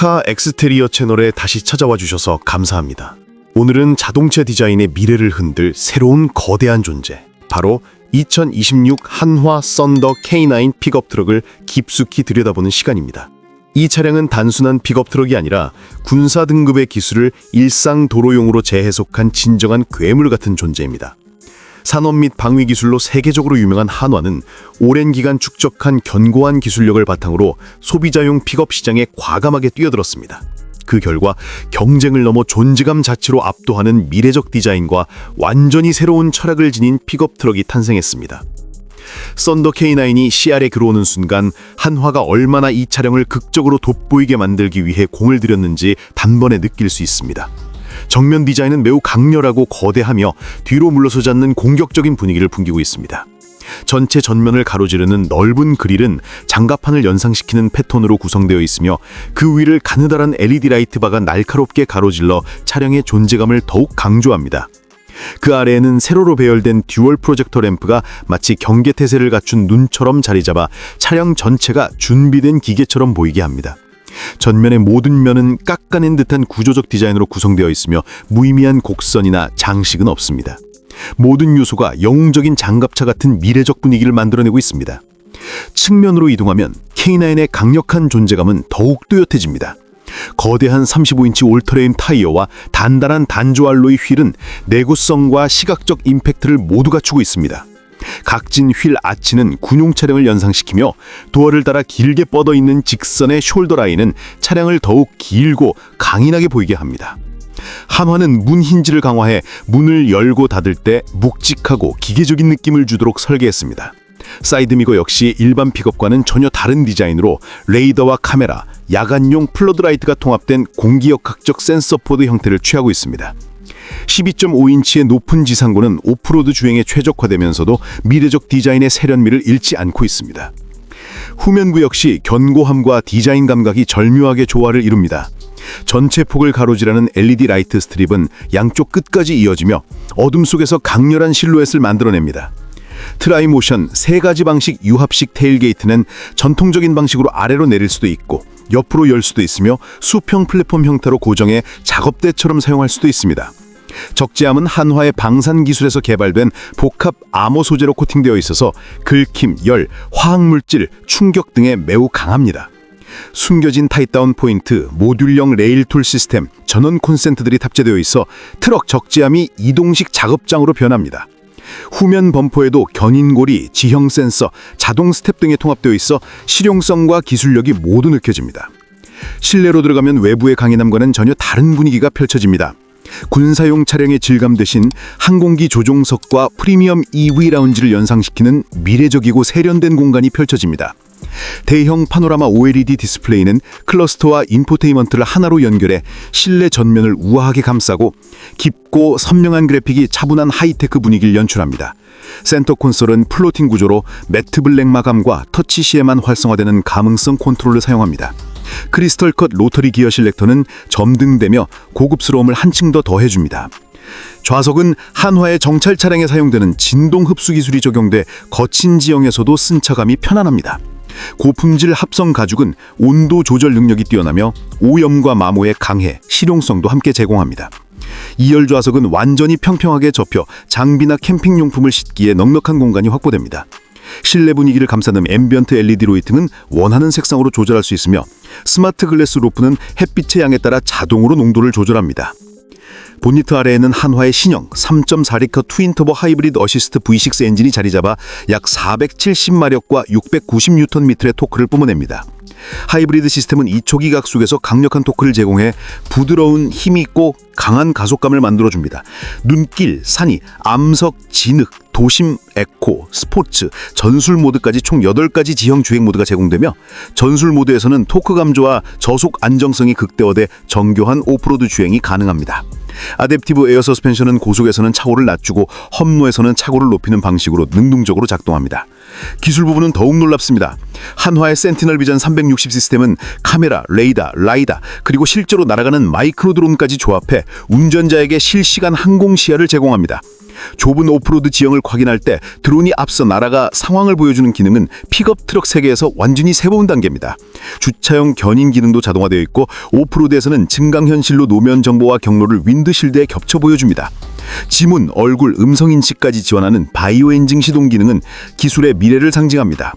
슈퍼카 엑스테리어 채널에 다시 찾아와 주셔서 감사합니다. 오늘은 자동차 디자인의 미래를 흔들 새로운 거대한 존재, 바로 2026 한화 썬더 K9 픽업 트럭을 깊숙이 들여다보는 시간입니다. 이 차량은 단순한 픽업 트럭이 아니라 군사 등급의 기술을 일상 도로용으로 재해석한 진정한 괴물 같은 존재입니다. 산업 및 방위 기술로 세계적으로 유명한 한화는 오랜 기간 축적한 견고한 기술력을 바탕으로 소비자용 픽업 시장에 과감하게 뛰어들었습니다. 그 결과 경쟁을 넘어 존재감 자체로 압도하는 미래적 디자인과 완전히 새로운 철학을 지닌 픽업 트럭이 탄생했습니다. 썬더 K9이 CR에 들어오는 순간 한화가 얼마나 이 차량을 극적으로 돋보이게 만들기 위해 공을 들였는지 단번에 느낄 수 있습니다. 정면 디자인은 매우 강렬하고 거대하며 뒤로 물러서지 않는 공격적인 분위기를 풍기고 있습니다. 전체 전면을 가로지르는 넓은 그릴은 장갑판을 연상시키는 패턴으로 구성되어 있으며 그 위를 가느다란 LED 라이트 바가 날카롭게 가로질러 차량의 존재감을 더욱 강조합니다. 그 아래에는 세로로 배열된 듀얼 프로젝터 램프가 마치 경계 태세를 갖춘 눈처럼 자리 잡아 차량 전체가 준비된 기계처럼 보이게 합니다. 전면의 모든 면은 깎아낸 듯한 구조적 디자인으로 구성되어 있으며 무의미한 곡선이나 장식은 없습니다. 모든 요소가 영웅적인 장갑차 같은 미래적 분위기를 만들어내고 있습니다. 측면으로 이동하면 K9의 강력한 존재감은 더욱 뚜렷해집니다. 거대한 35인치 올터레인 타이어와 단단한 단조 알로이 휠은 내구성과 시각적 임팩트를 모두 갖추고 있습니다. 각진 휠 아치는 군용 차량을 연상시키며 도어를 따라 길게 뻗어 있는 직선의 숄더 라인은 차량을 더욱 길고 강인하게 보이게 합니다. 한화는 문 힌지를 강화해 문을 열고 닫을 때 묵직하고 기계적인 느낌을 주도록 설계했습니다. 사이드미러 역시 일반 픽업과는 전혀 다른 디자인으로 레이더와 카메라, 야간용 플러드라이트가 통합된 공기역학적 센서 포드 형태를 취하고 있습니다. 12.5인치의 높은 지상고는 오프로드 주행에 최적화되면서도 미래적 디자인의 세련미를 잃지 않고 있습니다. 후면부 역시 견고함과 디자인 감각이 절묘하게 조화를 이룹니다. 전체 폭을 가로지르는 LED 라이트 스트립은 양쪽 끝까지 이어지며 어둠 속에서 강렬한 실루엣을 만들어냅니다. 트라이 모션 세 가지 방식 유합식 테일게이트는 전통적인 방식으로 아래로 내릴 수도 있고 옆으로 열 수도 있으며 수평 플랫폼 형태로 고정해 작업대처럼 사용할 수도 있습니다. 적재함은 한화의 방산 기술에서 개발된 복합 암호 소재로 코팅되어 있어서 긁힘, 열, 화학물질, 충격 등에 매우 강합니다. 숨겨진 타이다운 포인트, 모듈형 레일 툴 시스템, 전원 콘센트들이 탑재되어 있어 트럭 적재함이 이동식 작업장으로 변합니다. 후면 범퍼에도 견인고리, 지형 센서, 자동 스텝 등이 통합되어 있어 실용성과 기술력이 모두 느껴집니다. 실내로 들어가면 외부의 강인함과는 전혀 다른 분위기가 펼쳐집니다. 군사용 차량의 질감 대신 항공기 조종석과 프리미엄 EV 라운지를 연상시키는 미래적이고 세련된 공간이 펼쳐집니다. 대형 파노라마 OLED 디스플레이는 클러스터와 인포테인먼트를 하나로 연결해 실내 전면을 우아하게 감싸고 깊고 선명한 그래픽이 차분한 하이테크 분위기를 연출합니다. 센터 콘솔은 플로팅 구조로 매트 블랙 마감과 터치 시에만 활성화되는 감응성 컨트롤을 사용합니다. 크리스털 컷 로터리 기어 실렉터는 점등되며 고급스러움을 한층 더 더해줍니다. 좌석은 한화의 정찰 차량에 사용되는 진동 흡수 기술이 적용돼 거친 지형에서도 승차감이 편안합니다. 고품질 합성 가죽은 온도 조절 능력이 뛰어나며 오염과 마모에 강해 실용성도 함께 제공합니다. 2열 좌석은 완전히 평평하게 접혀 장비나 캠핑 용품을 싣기에 넉넉한 공간이 확보됩니다. 실내 분위기를 감싸는 앰비언트 LED 로이팅은 원하는 색상으로 조절할 수 있으며 스마트 글래스 로프는 햇빛의 양에 따라 자동으로 농도를 조절합니다. 보니트 아래에는 한화의 신형 3.4리터 트윈터보 하이브리드 어시스트 V6 엔진이 자리 잡아 약 470마력과 690Nm의 토크를 뿜어냅니다. 하이브리드 시스템은 이초기 각속에서 강력한 토크를 제공해 부드러운 힘이 있고 강한 가속감을 만들어줍니다. 눈길, 산이, 암석, 진흙, 도심, 에코, 스포츠, 전술 모드까지 총 8가지 지형 주행 모드가 제공되며 전술 모드에서는 토크 감조와 저속 안정성이 극대화돼 정교한 오프로드 주행이 가능합니다. 아댑티브 에어 서스펜션은 고속에서는 차고를 낮추고 험로에서는 차고를 높이는 방식으로 능동적으로 작동합니다. 기술 부분은 더욱 놀랍습니다. 한화의 센티널 비전 360 시스템은 카메라, 레이더, 라이다, 그리고 실제로 날아가는 마이크로 드론까지 조합해 운전자에게 실시간 항공 시야를 제공합니다. 좁은 오프로드 지형을 확인할 때 드론이 앞서 날아가 상황을 보여주는 기능은 픽업 트럭 세계에서 완전히 새로운 단계입니다. 주차용 견인 기능도 자동화되어 있고 오프로드에서는 증강현실로 노면 정보와 경로를 윈드실드에 겹쳐 보여줍니다. 지문, 얼굴, 음성 인식까지 지원하는 바이오 엔진 시동 기능은 기술의 미래를 상징합니다.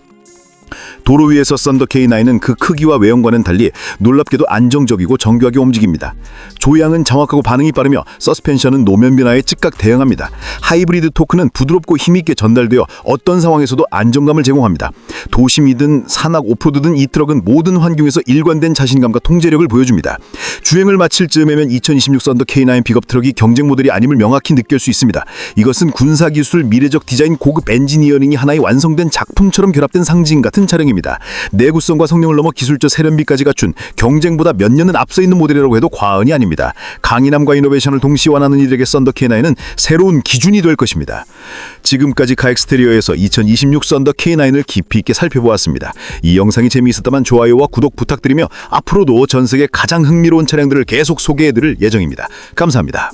도로 위에서 썬더 K9은 그 크기와 외형과는 달리 놀랍게도 안정적이고 정교하게 움직입니다. 조향은 정확하고 반응이 빠르며 서스펜션은 노면 변화에 즉각 대응합니다. 하이브리드 토크는 부드럽고 힘있게 전달되어 어떤 상황에서도 안정감을 제공합니다. 도심이든 산악 오프로드든 이 트럭은 모든 환경에서 일관된 자신감과 통제력을 보여줍니다. 주행을 마칠 즈음에면 2026 썬더 K9 픽업 트럭이 경쟁 모델이 아님을 명확히 느낄 수 있습니다. 이것은 군사 기술, 미래적 디자인, 고급 엔지니어링이 하나의 완성된 작품처럼 결합된 상징 같은 차량입니다. 내구성과 성능을 넘어 기술적 세련미까지 갖춘 경쟁보다 몇 년은 앞서 있는 모델이라고 해도 과언이 아닙니다. 강인함과 이노베이션을 동시에 원하는 이들에게 썬더 K9은 새로운 기준이 될 것입니다. 지금까지 카엑스테리어에서 2026 썬더 K9을 깊이 있게 살펴보았습니다. 이 영상이 재미있었다면 좋아요와 구독 부탁드리며 앞으로도 전 세계 가장 흥미로운 차량들을 계속 소개해드릴 예정입니다. 감사합니다.